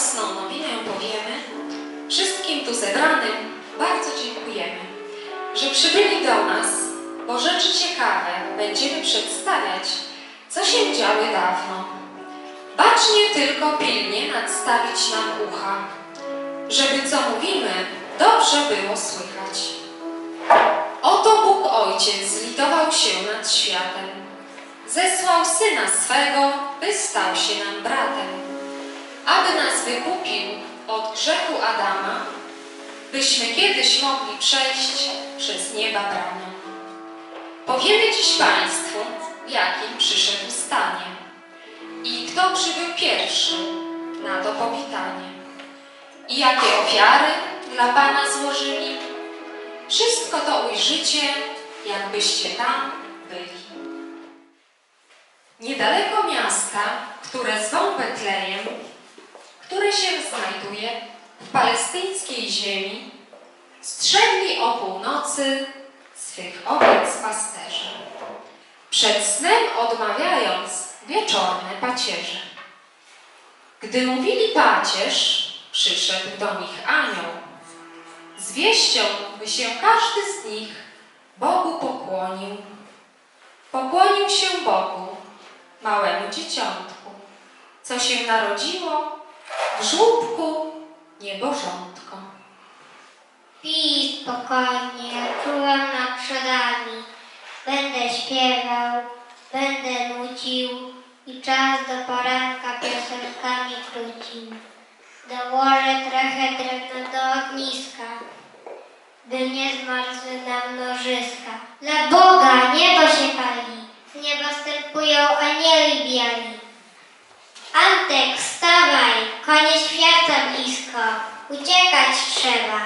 radosną nowinę powiemy, wszystkim tu zebranym bardzo dziękujemy, że przybyli do nas, bo rzeczy ciekawe będziemy przedstawiać, co się działy dawno. Bacznie tylko pilnie nadstawić nam ucha, żeby co mówimy, dobrze było słychać. Oto Bóg Ojciec zlitował się nad światem. Zesłał Syna swego, by stał się nam bratem, aby nas wykupił od grzechu Adama, byśmy kiedyś mogli przejść przez nieba bramę. Powiemy dziś Państwu, jakim przyszedł stanie i kto przybył pierwszy na to powitanie i jakie ofiary dla Pana złożyli. Wszystko to ujrzycie, jakbyście tam byli. Niedaleko miasta, które zwą Betlejem, które się znajduje w palestyńskiej ziemi, strzegli o północy swych owiec pasterze, przed snem odmawiając wieczorne pacierze. Gdy mówili pacierz, przyszedł do nich anioł, z wieścią, by się każdy z nich Bogu pokłonił. Pokłonił się Bogu, małemu dzieciątku, co się narodziło w żłóbku niebożątko. Pij spokojnie, czułam nad przodami. Będę śpiewał, będę nucił i czas do poranka piosenkami krócił. Dołożę trochę drewna do ogniska, by nie zmarzły nam nożyska. Dla Boga niebo się pali, z nieba stępują anieli biali. Antek, wstawaj, koniec świata blisko, uciekać trzeba.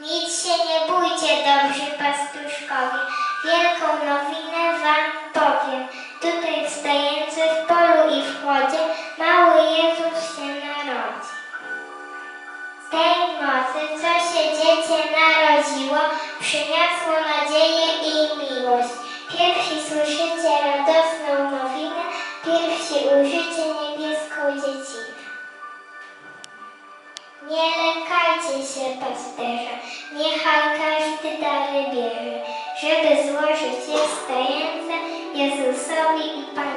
Nic się nie bójcie, dobrzy pastuszkowie, wielką nowinę wam powiem. Tutaj wstający w polu i w chłodzie, mały Jezus się narodzi. Tej mocy, co się dziecię narodziło, przyniosło nadzieję i miłość. Pierwsi słyszycie radosną pierwsi ujrzycie niebieską dziecinę. Nie lękajcie się, pasterze, niechaj każdy dary bierze, żeby złożyć je wstające Jezusowi i Panience.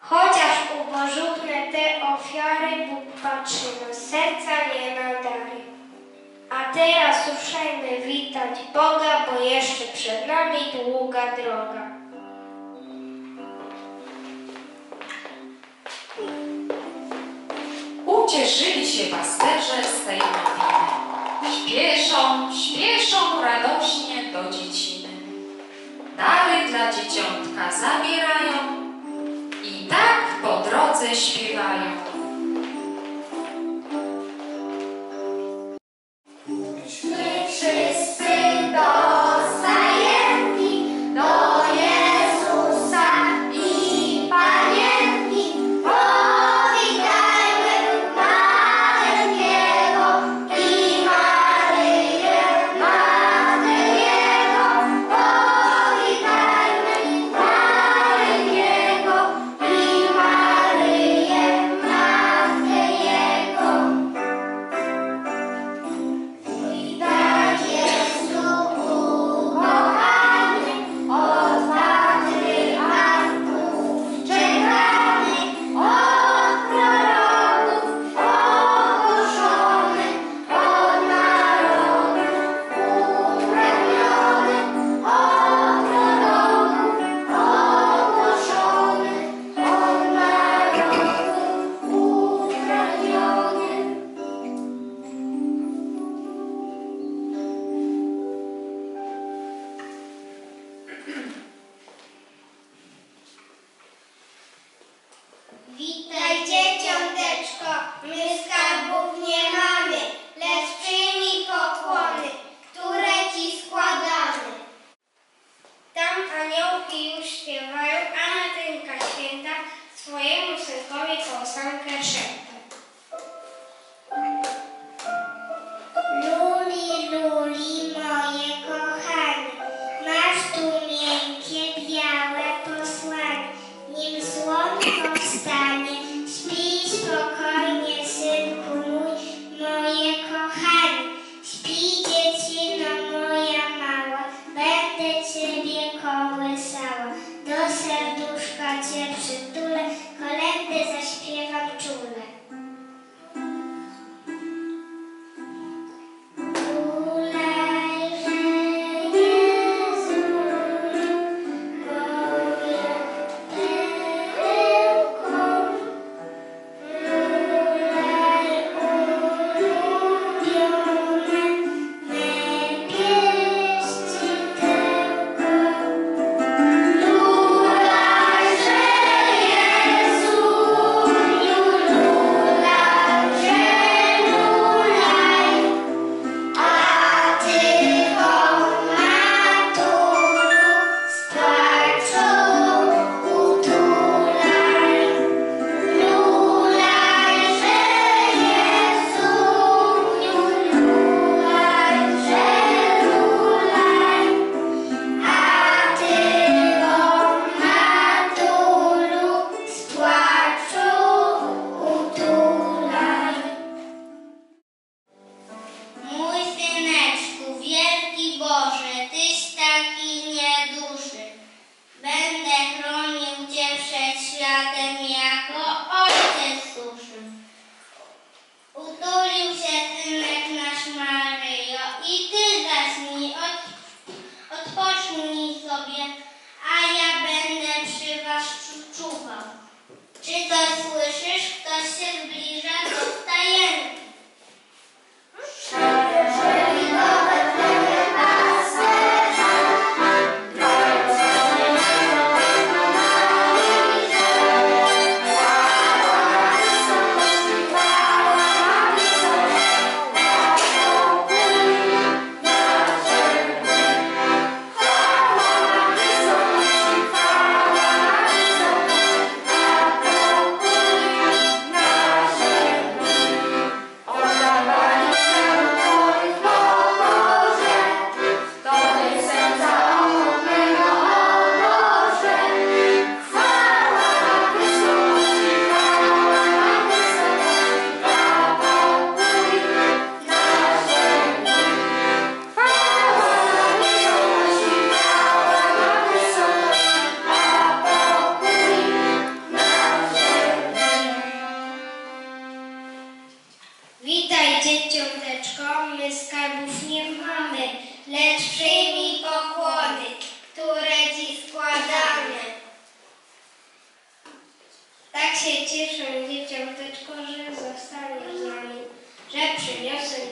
Chociaż ubożówne te ofiary Bóg patrzy na serca nie nadary. A teraz ruszajmy witać Boga, bo jeszcze przed nami długa droga. Ucieszyli się pasterze z tej nowiny. Śpieszą, śpieszą radośnie do dzieci sandary dla dzieciątka zabierają i tak po drodze śpiewają. больше не сомневаюсь.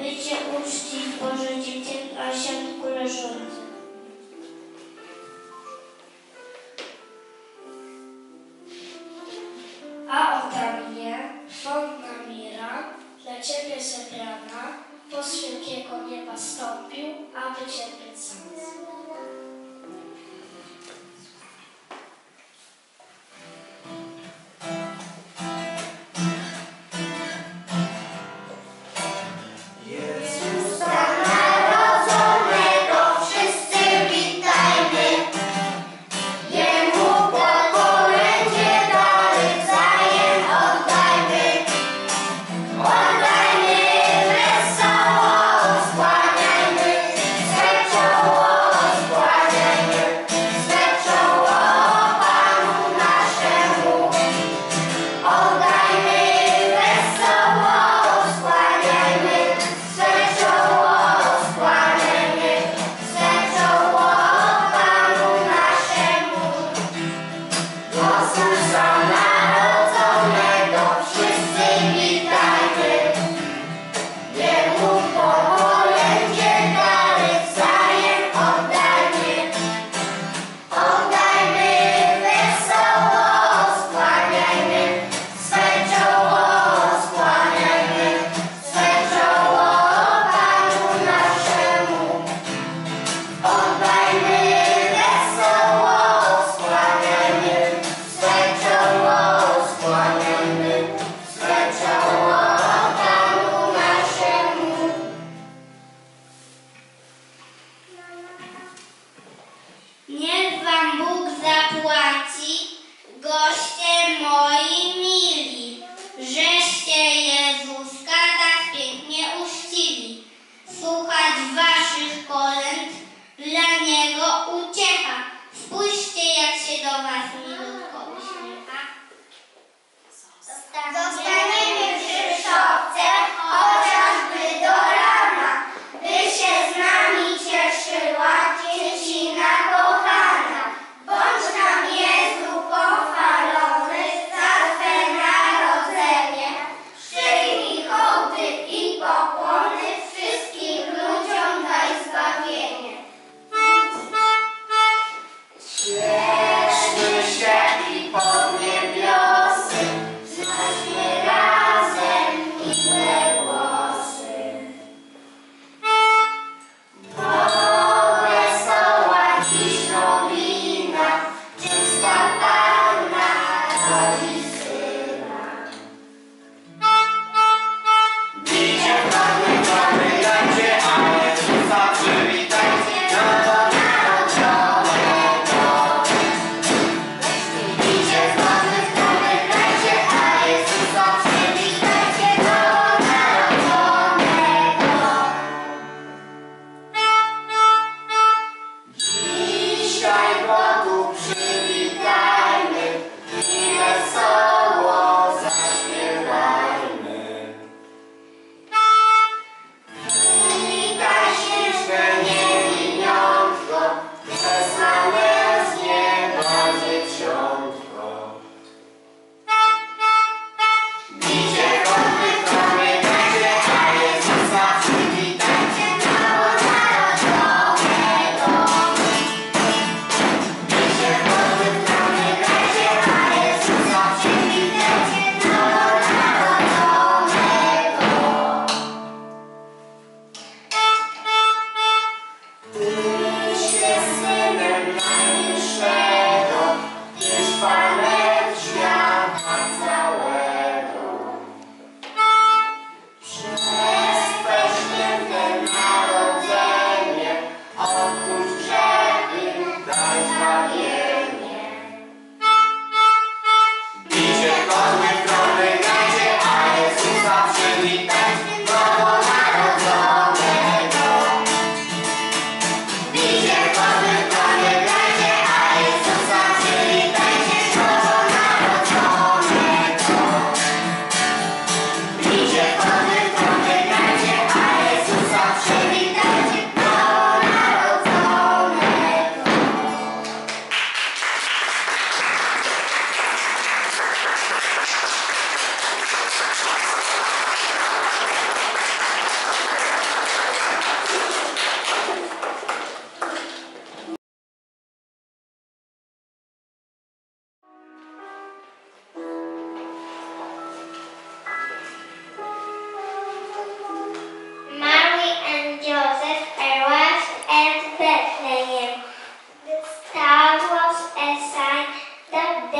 Bycie uczciw, bo życie a siatku leżące.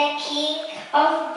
the King of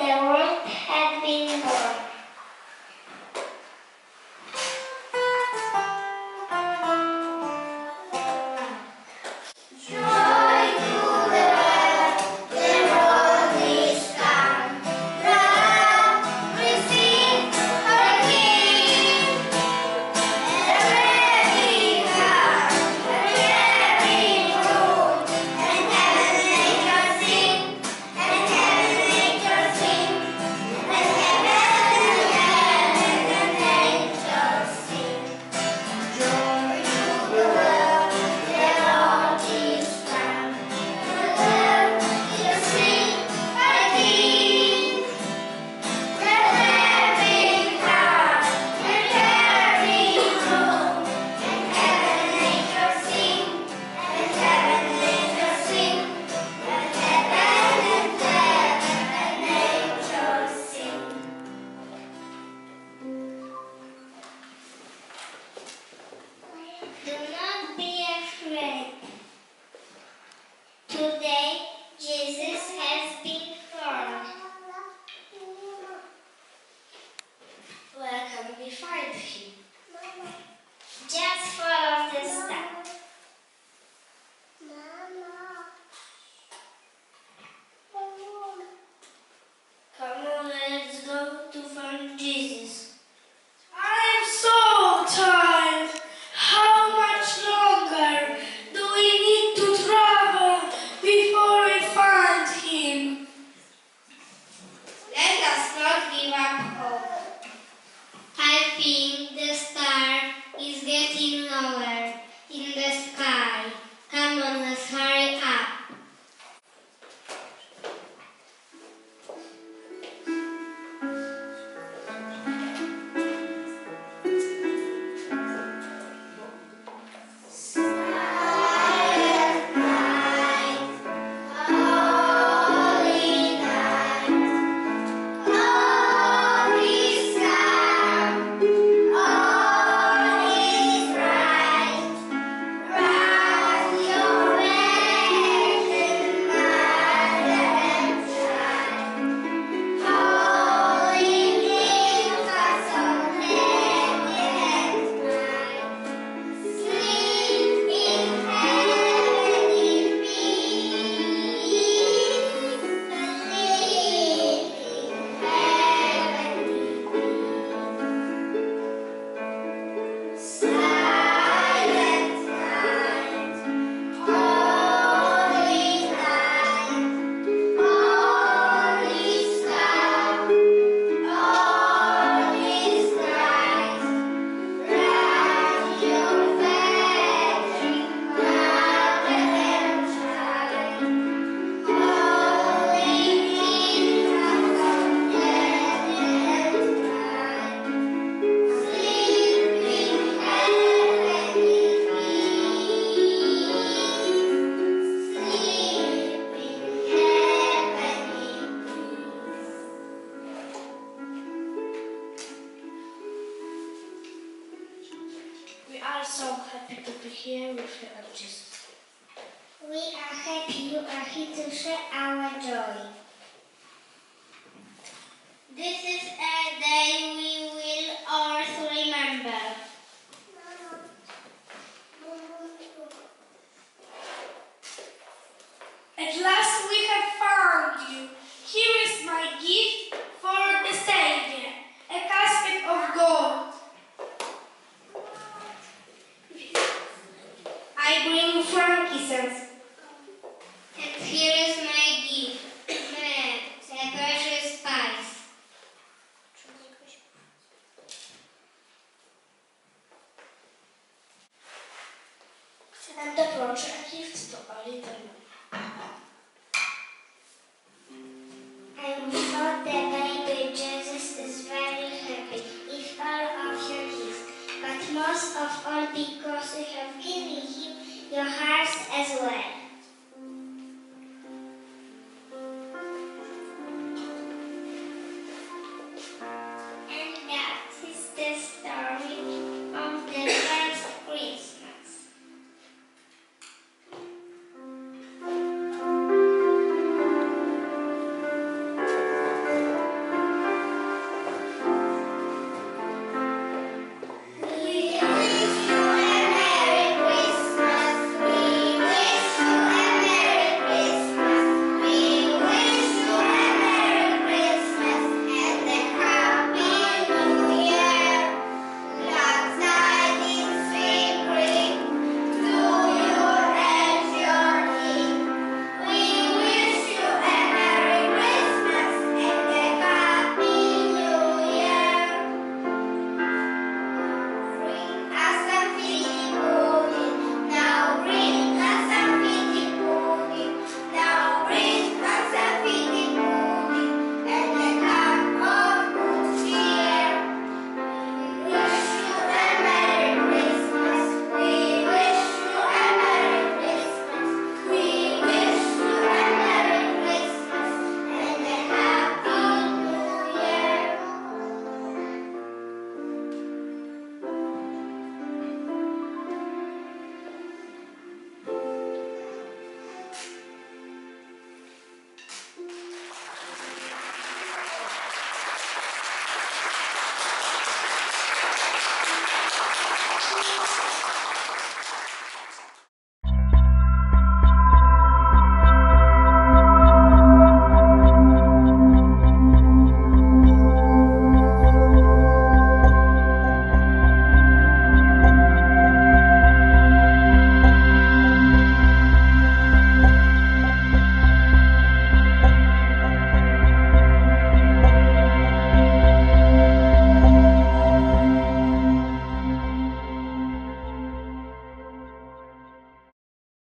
of all because you have given him your hearts as well.